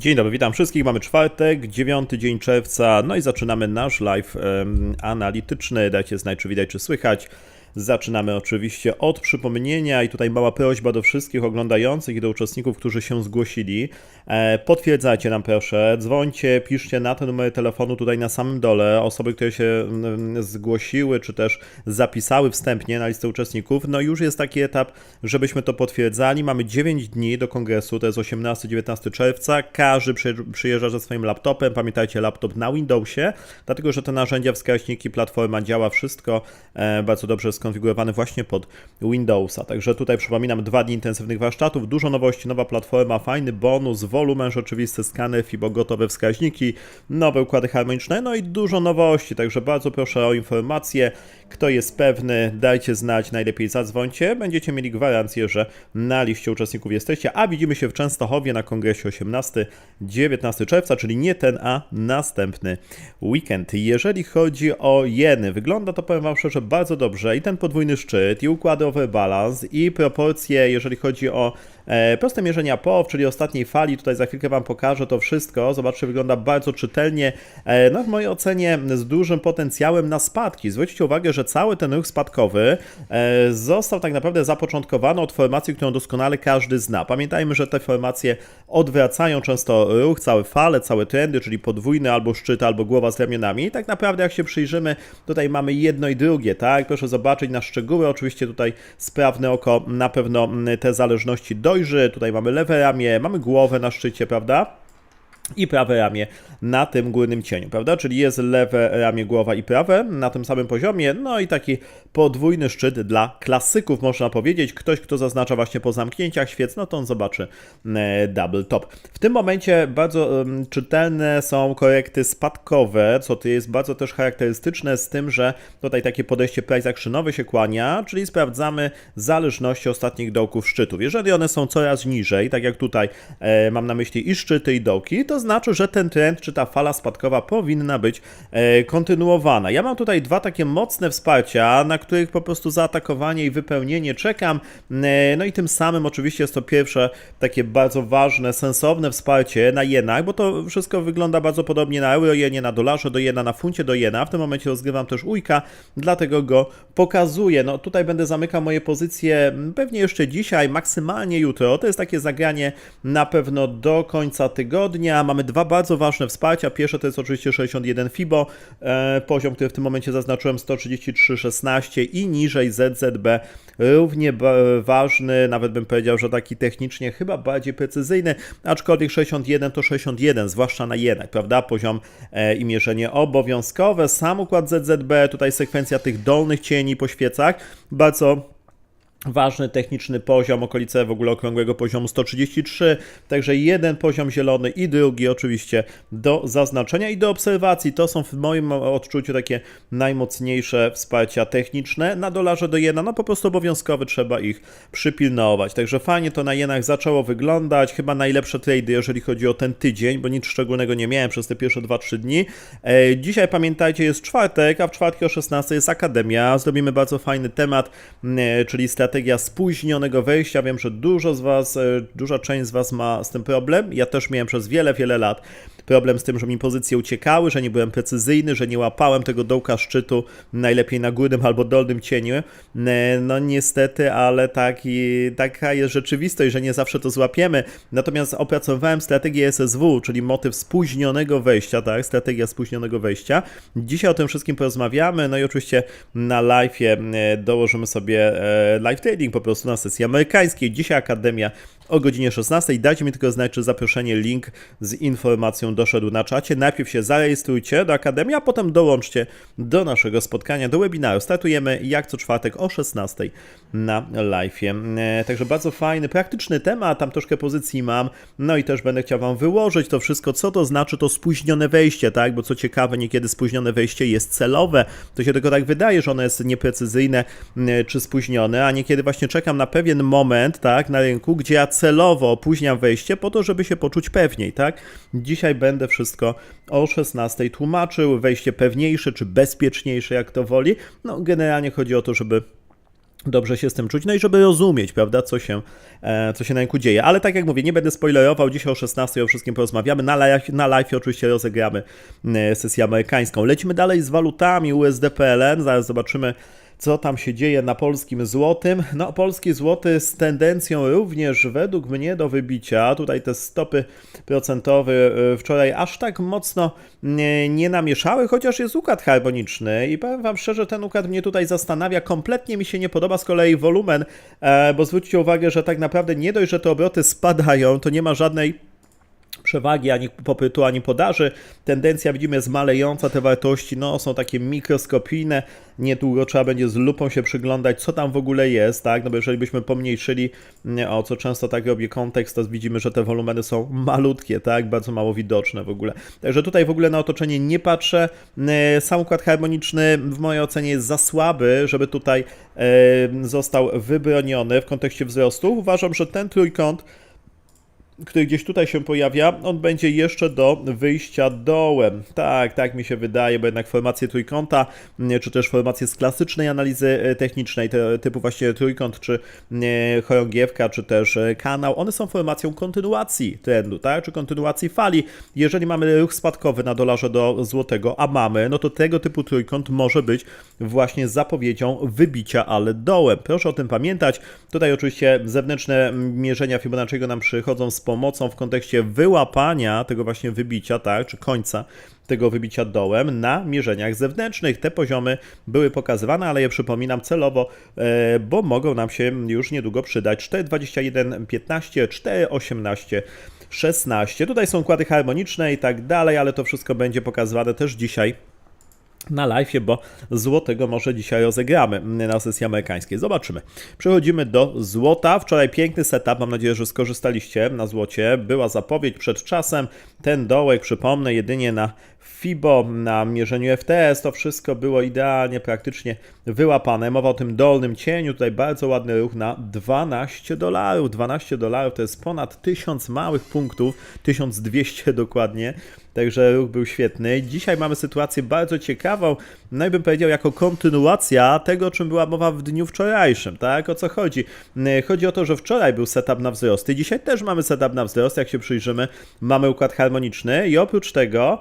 Dzień dobry, witam wszystkich. Mamy czwartek, dziewiąty dzień czerwca, no i zaczynamy nasz live em, analityczny. Dajcie znać, czy widać, czy słychać. Zaczynamy oczywiście od przypomnienia i tutaj mała prośba do wszystkich oglądających i do uczestników, którzy się zgłosili. E, potwierdzajcie nam proszę, dzwońcie, piszcie na ten numer telefonu tutaj na samym dole. Osoby, które się mm, zgłosiły, czy też zapisały wstępnie na listę uczestników, no już jest taki etap, żebyśmy to potwierdzali. Mamy 9 dni do kongresu, to jest 18-19 czerwca. Każdy przy, przyjeżdża ze swoim laptopem. Pamiętajcie, laptop na Windowsie, dlatego że te narzędzia, wskaźniki, platforma działa wszystko e, bardzo dobrze skonfigurowane właśnie pod Windowsa. Także tutaj przypominam, dwa dni intensywnych warsztatów, dużo nowości, nowa platforma, fajny bonus, wolumen rzeczywisty, skany FIBO, gotowe wskaźniki, nowe układy harmoniczne, no i dużo nowości. Także bardzo proszę o informacje. Kto jest pewny, dajcie znać, najlepiej zadzwońcie. Będziecie mieli gwarancję, że na liście uczestników jesteście, a widzimy się w Częstochowie na kongresie 18-19 czerwca, czyli nie ten, a następny weekend. Jeżeli chodzi o jeny, wygląda to, powiem Wam szczerze, bardzo dobrze i ten podwójny szczyt, i układy overbalance, i proporcje, jeżeli chodzi o proste mierzenia POW, czyli ostatniej fali, tutaj za chwilkę Wam pokażę to wszystko. Zobaczcie, wygląda bardzo czytelnie, e, no w mojej ocenie z dużym potencjałem na spadki. Zwróćcie uwagę, że cały ten ruch spadkowy e, został tak naprawdę zapoczątkowany od formacji, którą doskonale każdy zna. Pamiętajmy, że te formacje odwracają często ruch, całe fale, całe trendy, czyli podwójny albo szczyt, albo głowa z ramionami. I tak naprawdę, jak się przyjrzymy, tutaj mamy jedno i drugie, tak? Proszę zobaczyć na szczegóły. Oczywiście tutaj sprawne oko na pewno te zależności dojrzy. Tutaj mamy lewe ramię, mamy głowę na szczycie, prawda? I prawe ramię na tym górnym cieniu, prawda? Czyli jest lewe ramię, głowa i prawe na tym samym poziomie, no i taki podwójny szczyt dla klasyków, można powiedzieć. Ktoś, kto zaznacza właśnie po zamknięciach świec, no to on zobaczy e, double top. W tym momencie bardzo czytelne są korekty spadkowe, co jest bardzo też charakterystyczne z tym, że tutaj takie podejście price actionowe się kłania, czyli sprawdzamy zależności ostatnich dołków szczytów. Jeżeli one są coraz niżej, tak jak tutaj e, mam na myśli i szczyty, i dołki, to znaczy, że ten trend, czy ta fala spadkowa powinna być e, kontynuowana. Ja mam tutaj dwa takie mocne wsparcia, na których po prostu zaatakowanie i wypełnienie czekam. E, no i tym samym oczywiście jest to pierwsze takie bardzo ważne, sensowne wsparcie na jenach, bo to wszystko wygląda bardzo podobnie na euro jenie, na dolarze do jena, na funcie do jena. W tym momencie rozgrywam też ujka, dlatego go pokazuję. No tutaj będę zamykał moje pozycje pewnie jeszcze dzisiaj, maksymalnie jutro. To jest takie zagranie na pewno do końca tygodnia. Mamy dwa bardzo ważne wsparcia. Pierwsze to jest oczywiście 61 FIBO, e, poziom, który w tym momencie zaznaczyłem 133,16 i niżej ZZB równie ważny, nawet bym powiedział, że taki technicznie chyba bardziej precyzyjny, aczkolwiek 61 to 61, zwłaszcza na jenek, prawda? Poziom e, i mierzenie obowiązkowe. Sam układ ZZB, tutaj sekwencja tych dolnych cieni po świecach, bardzo Ważny techniczny poziom, okolice w ogóle okrągłego poziomu 133, także jeden poziom zielony i drugi oczywiście do zaznaczenia i do obserwacji. To są w moim odczuciu takie najmocniejsze wsparcia techniczne. Na dolarze do jena, no po prostu obowiązkowy trzeba ich przypilnować. Także fajnie to na jenach zaczęło wyglądać. Chyba najlepsze trady, jeżeli chodzi o ten tydzień, bo nic szczególnego nie miałem przez te pierwsze 2-3 dni. E, dzisiaj pamiętajcie, jest czwartek, a w czwartki o 16 jest Akademia. Zrobimy bardzo fajny temat, e, czyli strategia spóźnionego wejścia. Wiem, że dużo z Was, e, duża część z Was ma z tym problem. Ja też miałem przez wiele, wiele lat problem z tym, że mi pozycje uciekały, że nie byłem precyzyjny, że nie łapałem tego dołka szczytu najlepiej na górnym albo dolnym cieniu. E, No niestety, ale taki, taka jest rzeczywistość, że nie zawsze to złapiemy. Natomiast opracowałem strategię SSW, czyli motyw spóźnionego wejścia, tak? Strategia spóźnionego wejścia. Dzisiaj o tym wszystkim porozmawiamy. No i oczywiście na live'ie dołożymy sobie e, live trading po prostu na sesji amerykańskiej. Dzisiaj Akademia o godzinie 16. Dajcie mi tylko znać, czy zaproszenie, link z informacją doszedł na czacie. Najpierw się zarejestrujcie do Akademii, a potem dołączcie do naszego spotkania, do webinaru. Startujemy jak co czwartek o 16 na live'ie. E, Także bardzo fajny, praktyczny temat, tam troszkę pozycji mam, no i też będę chciał Wam wyłożyć to wszystko, co to znaczy to spóźnione wejście, tak? Bo co ciekawe, niekiedy spóźnione wejście jest celowe, to się tylko tak wydaje, że ono jest nieprecyzyjne e, czy spóźnione, a niekiedy właśnie czekam na pewien moment, tak, na rynku, gdzie ja celowo opóźniam wejście po to, żeby się poczuć pewniej, tak? Dzisiaj będę wszystko o 16 tłumaczył, wejście pewniejsze czy bezpieczniejsze, jak to woli. No, generalnie chodzi o to, żeby dobrze się z tym czuć, no i żeby rozumieć, prawda, co się, e, co się na rynku dzieje. Ale tak jak mówię, nie będę spoilerował, dzisiaj o 16 o wszystkim porozmawiamy, na live, na live oczywiście rozegramy e, sesję amerykańską. Lecimy dalej z walutami USD PLN, zaraz zobaczymy co tam się dzieje na polskim złotym. No, polski złoty z tendencją również według mnie do wybicia. Tutaj te stopy procentowe y, wczoraj aż tak mocno nie, nie namieszały, chociaż jest układ harmoniczny i powiem Wam szczerze, ten układ mnie tutaj zastanawia. Kompletnie mi się nie podoba z kolei wolumen, e, bo zwróćcie uwagę, że tak naprawdę nie dość, że te obroty spadają, to nie ma żadnej przewagi ani popytu, ani podaży. Tendencja widzimy jest malejąca, te wartości no, są takie mikroskopijne. Niedługo trzeba będzie z lupą się przyglądać, co tam w ogóle jest, tak? No bo jeżeli byśmy pomniejszyli, nie, o co często tak robi kontekst, to widzimy, że te wolumeny są malutkie, tak? Bardzo mało widoczne w ogóle. Także tutaj w ogóle na otoczenie nie patrzę. E, Sam układ harmoniczny w mojej ocenie jest za słaby, żeby tutaj został wybroniony w kontekście wzrostu. Uważam, że ten trójkąt który gdzieś tutaj się pojawia, on będzie jeszcze do wyjścia dołem. Tak, tak mi się wydaje, bo jednak formacje trójkąta, mm, czy też formacje z klasycznej analizy e, technicznej, te, typu właśnie trójkąt, czy e, chorągiewka, czy też e, kanał, one są formacją kontynuacji trendu, tak, czy kontynuacji fali. Jeżeli mamy ruch spadkowy na dolarze do złotego, a mamy, no to tego typu trójkąt może być właśnie zapowiedzią wybicia, ale dołem. Proszę o tym pamiętać. Tutaj oczywiście zewnętrzne mierzenia Fibonacciego nam przychodzą z pomocą w kontekście wyłapania tego właśnie wybicia, tak, czy końca tego wybicia dołem na mierzeniach zewnętrznych. Te poziomy były pokazywane, ale je przypominam celowo, e, bo mogą nam się już niedługo przydać. 4,21,15, 4,18. 16. Tutaj są układy harmoniczne i tak dalej, ale to wszystko będzie pokazywane też dzisiaj na live, bo złotego może dzisiaj rozegramy na sesji amerykańskiej. Zobaczymy. Przechodzimy do złota. Wczoraj piękny setup, mam nadzieję, że skorzystaliście na złocie. Była zapowiedź przed czasem. Ten dołek, przypomnę, jedynie na FIBO, na mierzeniu FTS, to wszystko było idealnie, praktycznie wyłapane. Mowa o tym dolnym cieniu, tutaj bardzo ładny ruch na 12 dolarów. 12 dolarów to jest ponad 1000 małych punktów, 1200 dokładnie. Także ruch był świetny. Dzisiaj mamy sytuację bardzo ciekawą, no i bym powiedział, jako kontynuacja tego, o czym była mowa w dniu wczorajszym, tak? O co chodzi? Chodzi o to, że wczoraj był setup na wzrosty, dzisiaj też mamy setup na wzrost, jak się przyjrzymy, mamy układ harmoniczny i oprócz tego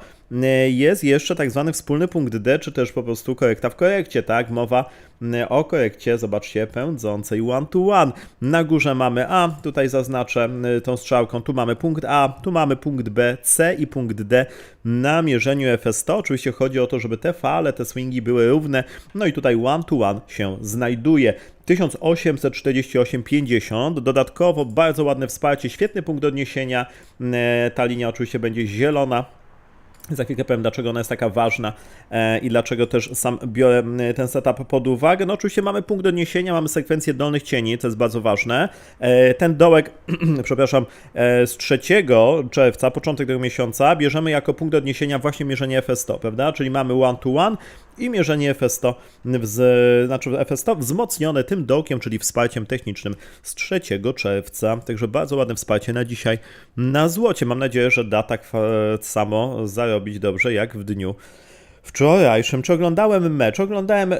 jest jeszcze tak zwany wspólny punkt D, czy też po prostu korekta w korekcie, tak? Mowa o korekcie, zobaczcie, pędzącej one to one. Na górze mamy A, tutaj zaznaczę tą strzałką, tu mamy punkt A, tu mamy punkt B, C i punkt D na mierzeniu FS100. Oczywiście chodzi o to, żeby te fale, te swingi były równe, no i tutaj one to one się znajduje. 1848,50. Dodatkowo bardzo ładne wsparcie, świetny punkt odniesienia. Ta linia oczywiście będzie zielona, za chwilkę powiem, dlaczego ona jest taka ważna e, i dlaczego też sam biorę ten setup pod uwagę. No oczywiście mamy punkt odniesienia, mamy sekwencję dolnych cieni, to jest bardzo ważne. E, ten dołek, przepraszam, e, z 3 czerwca, początek tego miesiąca, bierzemy jako punkt odniesienia właśnie mierzenie FS100, prawda? Czyli mamy one to one i mierzenie FS100, wz, znaczy FS100 wzmocnione tym dołkiem, czyli wsparciem technicznym z 3 czerwca. Także bardzo ładne wsparcie na dzisiaj na złocie. Mam nadzieję, że da tak samo zarobić dobrze jak w dniu wczorajszym. Czy oglądałem mecz? Oglądałem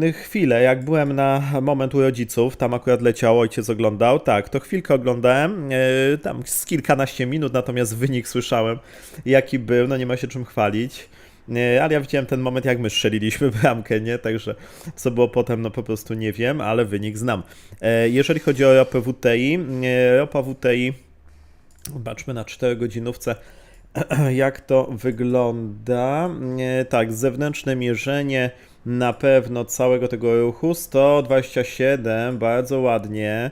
yy, chwilę, jak byłem na moment u rodziców, tam akurat leciał, ojciec oglądał, tak, to chwilkę oglądałem, yy, tam z kilkanaście minut, natomiast wynik słyszałem, jaki był, no nie ma się czym chwalić. Ale ja widziałem ten moment, jak my strzeliliśmy bramkę, nie? Także co było potem, no po prostu nie wiem, ale wynik znam. E, jeżeli chodzi o ropę WTI, ropa WTI, zobaczmy na 4 godzinówce, jak to wygląda. Tak, zewnętrzne mierzenie na pewno całego tego ruchu 127, bardzo ładnie.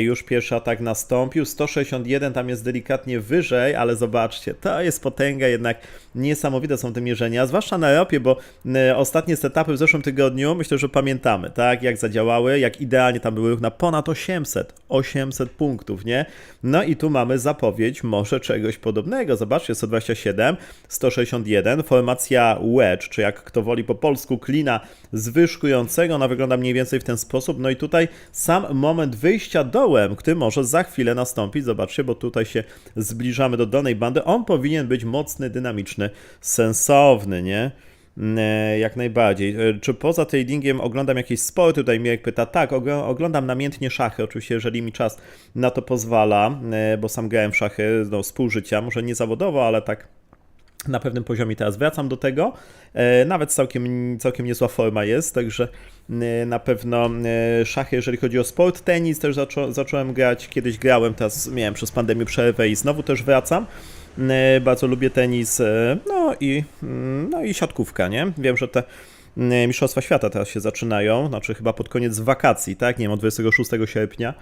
Już pierwszy atak nastąpił. 161 tam jest delikatnie wyżej, ale zobaczcie, to jest potęga jednak niesamowite są te mierzenia, zwłaszcza na ropie, bo ostatnie setupy w zeszłym tygodniu myślę, że pamiętamy, tak, jak zadziałały, jak idealnie tam były na ponad 800, 800 punktów, nie? No i tu mamy zapowiedź może czegoś podobnego. Zobaczcie, 127, 161, formacja wedge, czy jak kto woli po polsku, klina zwyżkującego, ona wygląda mniej więcej w ten sposób. No i tutaj sam moment wyjścia dołem, który może za chwilę nastąpić. Zobaczcie, bo tutaj się zbliżamy do dolnej bandy. On powinien być mocny, dynamiczny, sensowny, nie? E, Jak najbardziej. E, Czy poza tradingiem oglądam jakieś sporty? Tutaj Mirek pyta. Tak, ogl- oglądam namiętnie szachy, oczywiście, jeżeli mi czas na to pozwala, e, bo sam grałem w szachy no, z może nie zawodowo, ale tak na pewnym poziomie teraz wracam do tego. E, Nawet całkiem, całkiem niezła forma jest, także e, na pewno e, szachy, jeżeli chodzi o sport, tenis też zaczą, zacząłem grać, kiedyś grałem, teraz miałem przez pandemię przerwę i znowu też wracam. Bardzo lubię tenis, no i, mm, no i siatkówka, nie? Wiem, że te Mistrzostwa Świata teraz się zaczynają, znaczy chyba pod koniec wakacji, tak? Nie wiem, od 26 sierpnia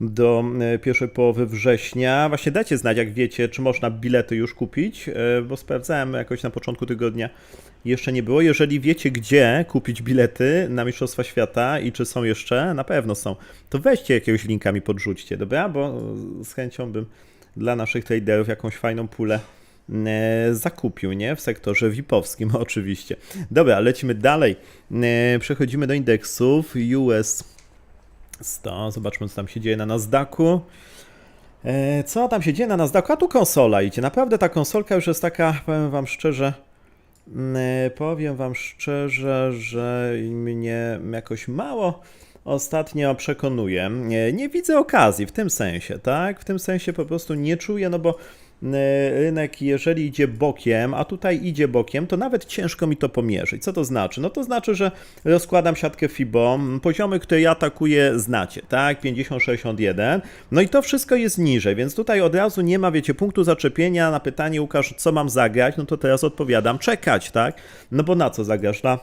do e, pierwszej połowy września. Właśnie dajcie znać, jak wiecie, czy można bilety już kupić, e, bo sprawdzałem jakoś na początku tygodnia. Jeszcze nie było. Jeżeli wiecie, gdzie kupić bilety na Mistrzostwa Świata i czy są jeszcze, na pewno są, to weźcie jakiegoś linka mi podrzućcie, dobra? Bo z chęcią bym dla naszych traderów jakąś fajną pulę zakupił, nie? W sektorze VIP-owskim oczywiście. Dobra, lecimy dalej. E, Przechodzimy do indeksów US 100. Zobaczmy, co tam się dzieje na Nasdaqu. E, Co tam się dzieje na Nasdaqu? A tu konsola idzie. Naprawdę ta konsolka już jest taka, powiem wam szczerze, mm, e, powiem wam szczerze, że mnie jakoś mało ostatnio przekonuje. Nie, widzę okazji w tym sensie, tak? W tym sensie po prostu nie czuję, no bo e, rynek, jeżeli idzie bokiem, a tutaj idzie bokiem, to nawet ciężko mi to pomierzyć. Co to znaczy? No to znaczy, że rozkładam siatkę FIBO, poziomy, które ja atakuję, znacie, tak? 50-61. No i to wszystko jest niżej, więc tutaj od razu nie ma, wiecie, punktu zaczepienia na pytanie, Łukasz, co mam zagrać? No to teraz odpowiadam, czekać, tak? No bo na co zagrasz? Na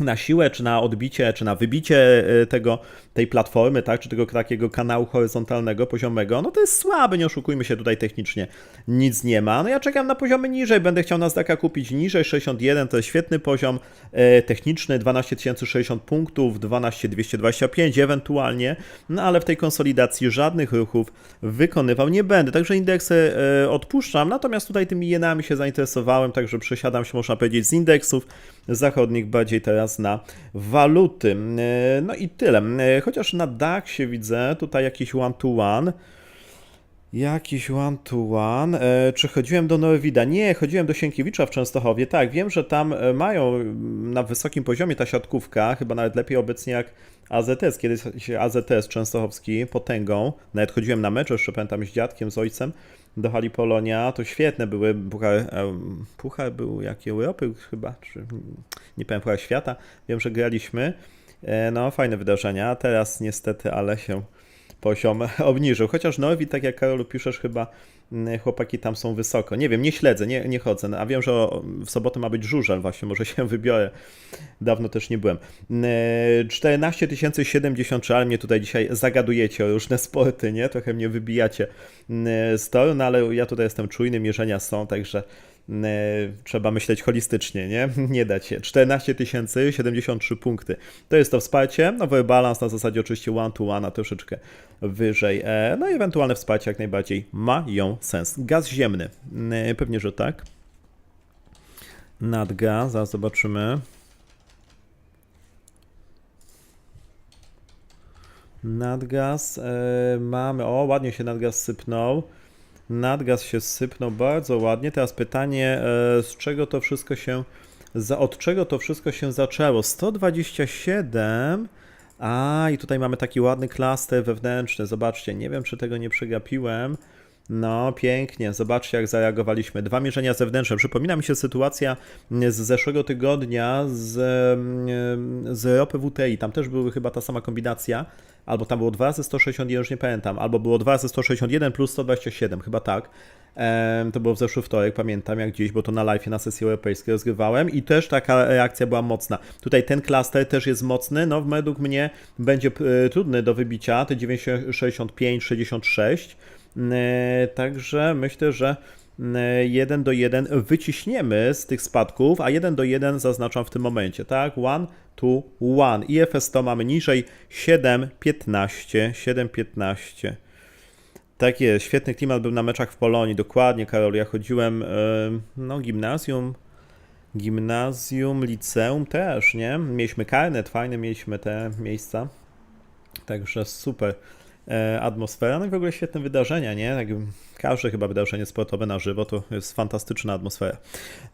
na siłę, czy na odbicie, czy na wybicie y, tego, tej platformy, tak, czy tego takiego kanału horyzontalnego, poziomego, no to jest słabe, nie oszukujmy się tutaj technicznie, nic nie ma. No ja czekam na poziomy niżej, będę chciał Nasdaqa kupić niżej, 61 to jest świetny poziom e, techniczny, 12 060 punktów, 12 225 ewentualnie, no ale w tej konsolidacji żadnych ruchów wykonywał nie będę, także indeksy e, odpuszczam, natomiast tutaj tymi jenami się zainteresowałem, także przesiadam się, można powiedzieć, z indeksów zachodnich bardziej teraz na waluty. E, No i tyle. E, Chociaż na DAX-ie widzę tutaj jakiś one-to-one. Jakiś one-to-one. E, Czy chodziłem do Norwida? Nie, chodziłem do Sienkiewicza w Częstochowie. Tak, wiem, że tam e, mają na wysokim poziomie ta siatkówka, chyba nawet lepiej obecnie jak AZS. Kiedyś AZS częstochowski potęgą. Nawet chodziłem na mecz, jeszcze pamiętam, z dziadkiem, z ojcem do hali Polonia. To świetne były. Puchar, em, puchar był jak Europy chyba, czy nie pamiętam, Puchar Świata. Wiem, że graliśmy. E, No, fajne wydarzenia. Teraz niestety, ale się poziom obniżył. Chociaż Norwid, tak jak Karolu piszesz, chyba mm, chłopaki tam są wysoko. Nie wiem, nie śledzę, nie, nie chodzę. A wiem, że w sobotę ma być żużel, właśnie może się wybiorę. Dawno też nie byłem. E, 14 073, ale mnie tutaj dzisiaj zagadujecie o różne sporty, nie? Trochę mnie wybijacie mm, z toru, no ale ja tutaj jestem czujny, mierzenia są, także trzeba myśleć holistycznie, nie? Nie dać się. 14 073 punkty. To jest to wsparcie. Nowy balans na zasadzie oczywiście one to one, a troszeczkę wyżej. E, No i ewentualne wsparcie jak najbardziej mają sens. Gaz ziemny. E, Pewnie, że tak. Nadgaz, zaraz zobaczymy. Nadgaz e, mamy. O, ładnie się nadgaz sypnął. Nadgaz się sypnął bardzo ładnie. Teraz pytanie, e, z czego to wszystko się. Od czego to wszystko się zaczęło? 127. A, i tutaj mamy taki ładny klaster wewnętrzny. Zobaczcie, nie wiem, czy tego nie przegapiłem. No, pięknie. Zobaczcie, jak zareagowaliśmy. Dwa mierzenia zewnętrzne. Przypomina mi się sytuacja z zeszłego tygodnia z, z ropy WTI. Tam też były chyba ta sama kombinacja. Albo tam było 2 razy 161, już nie pamiętam. Albo było 2 razy 161 plus 127, chyba tak. To było w zeszły wtorek, pamiętam jak gdzieś, bo to na live na sesji europejskiej rozgrywałem i też taka reakcja była mocna. Tutaj ten klaster też jest mocny, no według mnie będzie e, trudny do wybicia, te 965, 66. E, Także myślę, że 1 do 1 wyciśniemy z tych spadków, a 1 do 1 zaznaczam w tym momencie, tak? 1 to 1. IFS to mamy niżej 7,15. 7,15. Tak jest, świetny klimat był na meczach w Polonii, dokładnie, Karol. Ja chodziłem, e, no, gimnazjum, gimnazjum, liceum też, nie? Mieliśmy karnet, fajne mieliśmy te miejsca. Także super. E, atmosfera, no i w ogóle świetne wydarzenia, nie? Tak, każde chyba wydarzenie sportowe na żywo to jest fantastyczna atmosfera.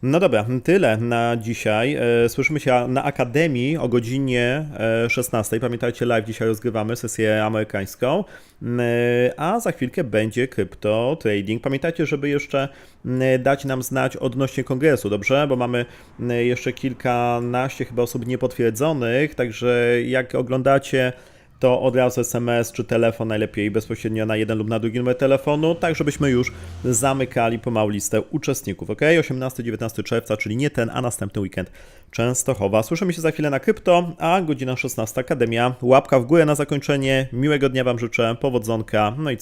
No dobra, tyle na dzisiaj. E, Słyszymy się na Akademii o godzinie e, 16. Pamiętajcie, live dzisiaj rozgrywamy sesję amerykańską, Mm, e, a za chwilkę będzie krypto trading. Pamiętajcie, żeby jeszcze mm, dać nam znać odnośnie kongresu, dobrze? Bo mamy mm, jeszcze kilkanaście chyba osób niepotwierdzonych, także jak oglądacie to od razu SMS czy telefon najlepiej bezpośrednio na jeden lub na drugi numer telefonu, tak żebyśmy już zamykali pomału listę uczestników, ok? 18-19 czerwca, czyli nie ten, a następny weekend Częstochowa. Słyszymy się za chwilę na krypto, a godzina 16 Akademia. Łapka w górę na zakończenie. Miłego dnia Wam życzę, powodzonka, no i